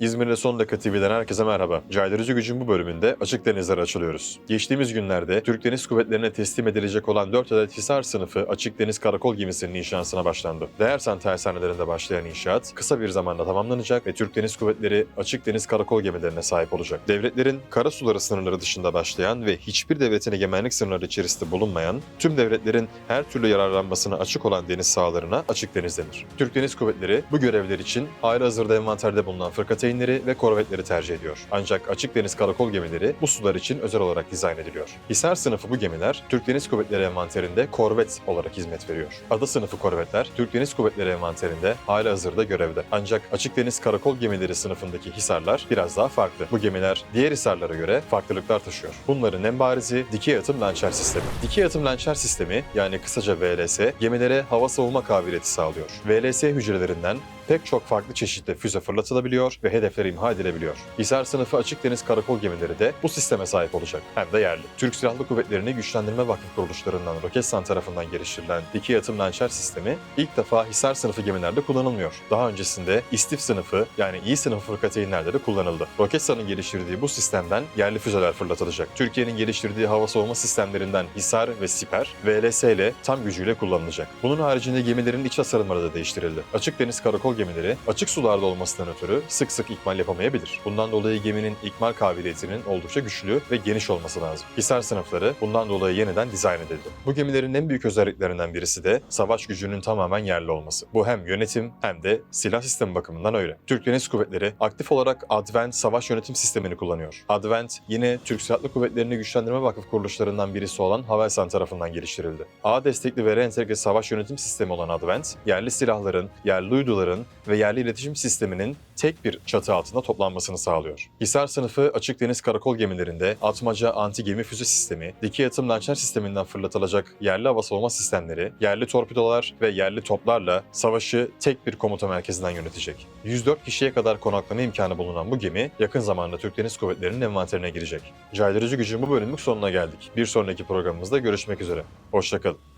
İzmir'de Son Dakika TV'den herkese merhaba. Caydırıcı Gücün bu bölümünde açık denizlere açılıyoruz. Geçtiğimiz günlerde Türk Deniz Kuvvetleri'ne teslim edilecek olan 4 adet Hisar sınıfı açık deniz karakol gemisinin inşasına başlandı. Değersan tersanelerinde başlayan inşaat kısa bir zamanda tamamlanacak ve Türk Deniz Kuvvetleri açık deniz karakol gemilerine sahip olacak. Devletlerin kara suları sınırları dışında başlayan ve hiçbir devletin egemenlik sınırları içerisinde bulunmayan, tüm devletlerin her türlü yararlanmasına açık olan deniz sahalarına açık deniz denir. Türk Deniz Kuvvetleri bu görevler için halihazırda envanterde bulunan fırkateynleri ve korvetleri tercih ediyor. Ancak açık deniz karakol gemileri bu sular için özel olarak dizayn ediliyor. Hisar sınıfı bu gemiler Türk Deniz Kuvvetleri envanterinde korvet olarak hizmet veriyor. Ada sınıfı korvetler Türk Deniz Kuvvetleri envanterinde halihazırda görevde. Ancak açık deniz karakol gemileri sınıfındaki hisarlar biraz daha farklı. Bu gemiler diğer hisarlara göre farklılıklar taşıyor. Bunların en barizi dikey atım lançer sistemi. Dikey atım lançer sistemi yani kısaca VLS gemilere hava savunma kabiliyeti sağlıyor. VLS hücrelerinden pek çok farklı çeşitli füze fırlatılabiliyor ve hedeflere imha edilebiliyor. Hisar sınıfı açık deniz karakol gemileri de bu sisteme sahip olacak. Hem de yerli. Türk Silahlı Kuvvetleri'ni güçlendirme vakıf kuruluşlarından Roketsan tarafından geliştirilen dikey atım lançer sistemi ilk defa Hisar sınıfı gemilerde kullanılmıyor. Daha öncesinde İstif sınıfı yani İyi sınıfı fırkateynlerde de kullanıldı. Roketsan'ın geliştirdiği bu sistemden yerli füzeler fırlatılacak. Türkiye'nin geliştirdiği hava savunma sistemlerinden Hisar ve Siper, VLS ile tam gücüyle kullanılacak. Bunun haricinde gemilerin iç tasarımları da değiştirildi. Açık deniz karakol gemileri açık sularda olmasından ötürü sık sık ikmal yapamayabilir. Bundan dolayı geminin ikmal kabiliyetinin oldukça güçlü ve geniş olması lazım. Hisar sınıfları bundan dolayı yeniden dizayn edildi. Bu gemilerin en büyük özelliklerinden birisi de savaş gücünün tamamen yerli olması. Bu hem yönetim hem de silah sistemi bakımından öyle. Türk Deniz Kuvvetleri aktif olarak Advent savaş yönetim sistemini kullanıyor. Advent yine Türk Silahlı Kuvvetleri'ni güçlendirme vakıf kuruluşlarından birisi olan Havelsan tarafından geliştirildi. A destekli ve reentegre savaş yönetim sistemi olan Advent, yerli silahların, yerli uyduların ve yerli iletişim sisteminin tek bir çatı altında toplanmasını sağlıyor. Hisar sınıfı açık deniz karakol gemilerinde atmaca anti gemi füze sistemi, dikey atım lançer sisteminden fırlatılacak yerli hava savunma sistemleri, yerli torpidolar ve yerli toplarla savaşı tek bir komuta merkezinden yönetecek. 104 kişiye kadar konaklama imkanı bulunan bu gemi yakın zamanda Türk Deniz Kuvvetleri'nin envanterine girecek. Caydırıcı gücün bu bölümlük sonuna geldik. Bir sonraki programımızda görüşmek üzere. Hoşçakalın.